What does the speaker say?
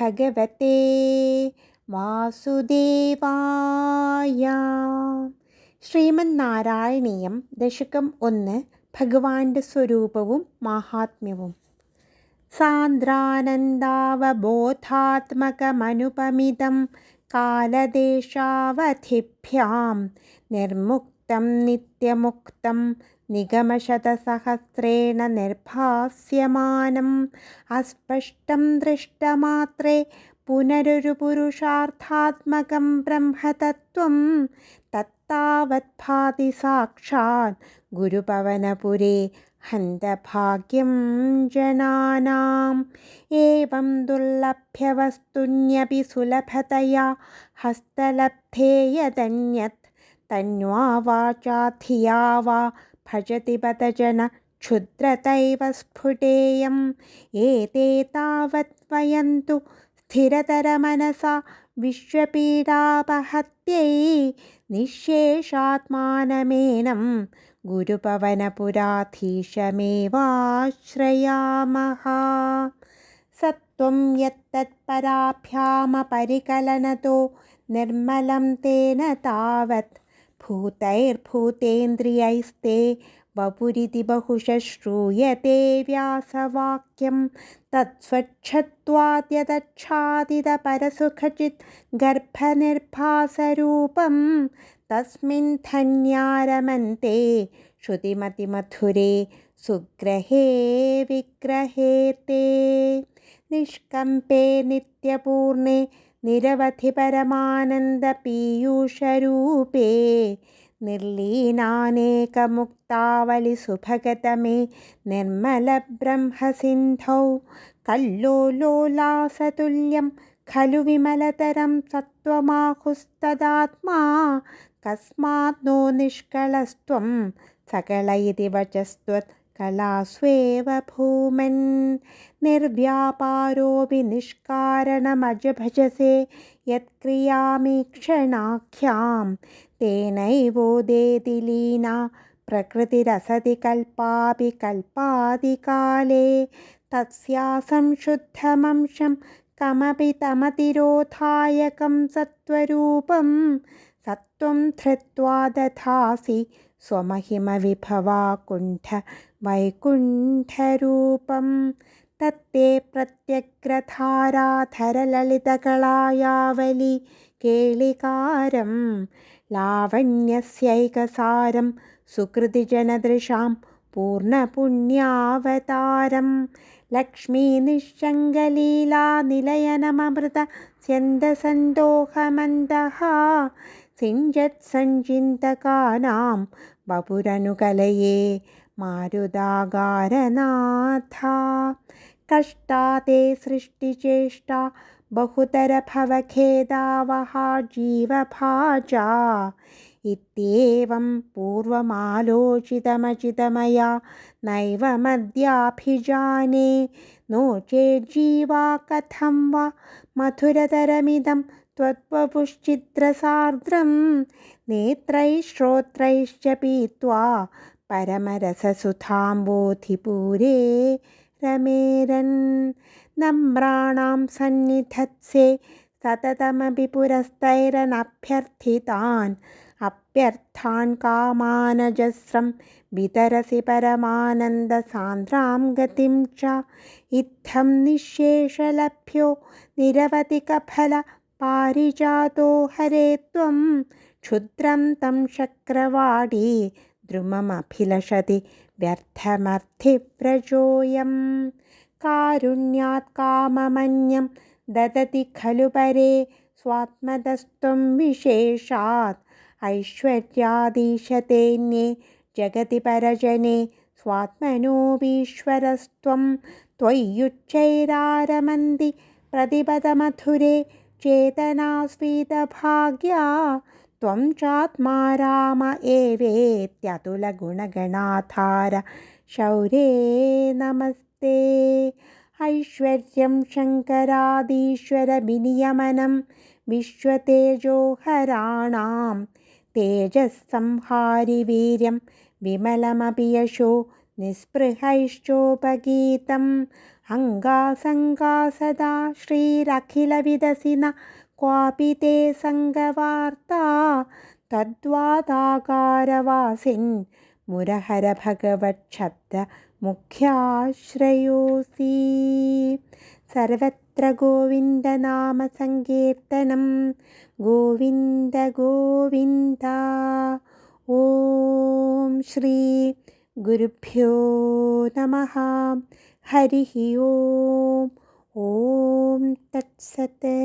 ഭഗവത്തെ വാസുദേവായ. ശ്രീമന്നാരായണീയം ദശകം ഒന്ന് ഭഗവാന്റെ സ്വരൂപവും മാഹാത്മ്യവും. സാന്ദ്രാനന്ദാവബോധാത്മകമനുപമിതം കാലദേശാവധിഭ്യാം. നിർമുക്തം നിത്യമുക്തം നിഗമശതസഹസ്രേണ നിർഭാസ്യമാനം. അസ്പഷ്ടം ദൃഷ്ടമാത്രേ പുനരൊരു പുരുഷാർത്ഥാത്മകം ബ്രഹ്മതത്വം. തത്താവത് ഭാതി സാക്ഷാത് ഗുരുപവനപുരേ ഹന്തഭാഗ്യം ജനാനാം. ഏവം ദുർലഭ്യവസ്തുന്യപി സുലഭതയാ ഹസ്തലബ്ധേയതന്യത്. തന്വാ भजति पतजन क्षुद्रतैव स्फुटेयम्। एते तावत् वयन्तु स्थिरतरमनसा विश्वपीडापहत्यै निःशेषात्मानमेनं गुरुपवनपुराधीशमेवाश्रयामः। सत्त्वं यत्तत्पराभ्यामपरिकलनतो निर्मलं तेन तावत् भूतैर्भूतेन्द्रियैस्ते वपुरिति बहुशश्रूयते व्यासवाक्यं तत्स्वच्छत्वाद्यदच्छादितपरसुखचित् गर्भनिर्भासरूपं तस्मिन् धन्यारमन्ते श्रुतिमतिमधुरे सुग्रहे विग्रहे ते निष्कम्पे नित्यपूर्णे निरवधि परमानन्दपीयूषरूपे निर्लीनानेकमुक्तावलिसुभगतमे निर्मलब्रह्मसिन्धौ कल्लोलोलासतुल्यं खलु विमलतरं सत्त्वमाहुस्तदात्मा कस्मात् नो निष्कलस्त्वं सकल इति वचस्त्वत् कलास्वेव भूमन्। निर्व्यापारोऽपि निष्कारणमजभजसे यत्क्रियामीक्षणाख्यां तेनैवोदेति लीना प्रकृतिरसति कल्पापि कल्पादिकाले। तस्या संशुद्धमंशं कमपि तमतिरोधायकं सत्त्वरूपं। सत्त्वं धृत्वा दधासि स्वमहिमविभवाकुण्ठ वैकुण्ठरूपं तत्ते प्रत्यग्रधाराधरललितकलायावलि केलिकारं लावण्यस्यैकसारं सुकृतिजनदृशां पूर्णपुण्यावतारं लक्ष्मीनिश्चङ्गलीलानिलयनममृत स्यन्दसन्दोहमन्दः सिञ्जत्सञ्चिन्तकानां बपुरनुकलये मारुदागारनाथा कष्टा ते सृष्टिचेष्टा बहुतरभवखेदावहा जीवभाजा इत्येवं पूर्वमालोचितमचितमया नैव मद्याभिजाने नो चेज्जीवा कथं वा मधुरतरमिदं त्वत्वपुश्चित्रसार्द्रं नेत्रैः श्रोत्रैश्च पीत्वा परमरससुधाम्बोधिपूरे रमेरन्। नम्राणां सन्निधत्से सततमपि पुरस्तैरनभ्यर्थितान्। अभ्यर्थान् कामानजस्रं वितरसि परमानन्दसान्द्रां गतिं च। इत्थं निःशेषलभ्यो निरवधिकफल पारिजातो हरे त्वं क्षुद्रं तं शक्रवाडी द्रुममभिलषति व्यर्थमर्थिव्रजोऽयं कारुण्यात् काममन्यं ददति खलु परे स्वात्मदस्त्वं विशेषात् ऐश्वर्यादीशतेऽन्ये जगति परजने स्वात्मनोऽपीश्वरस्त्वं त्वय्युच्चैरारमन्ति प्रतिपदमधुरे चेतनास्वीतभाग्या त्वं चात्मा राम एवेत्यतुलगुणगणाधार। शौरे नमस्ते। ऐश्वर्यं शङ्करादीश्वरविनियमनं विश्वतेजोहराणां तेजःसंहारिवीर्यं विमलमपि यशो निःस्पृहैश्चोपगीतम् अङ्गासङ्गा सदा श्रीरखिलविदसिन क्वापि ते सङ्गवार्ता तद्वादाकारवासिन् मुरहरभगवच्छब्दमुख्याश्रयोऽसि। सर्वत्र गोविन्दनामसङ्कीर्तनं गोविन्द गोविन्द। ॐ ഗുരുഭ്യോ നമ. ഹരി ഓം. ഓം തത്സത്ത്.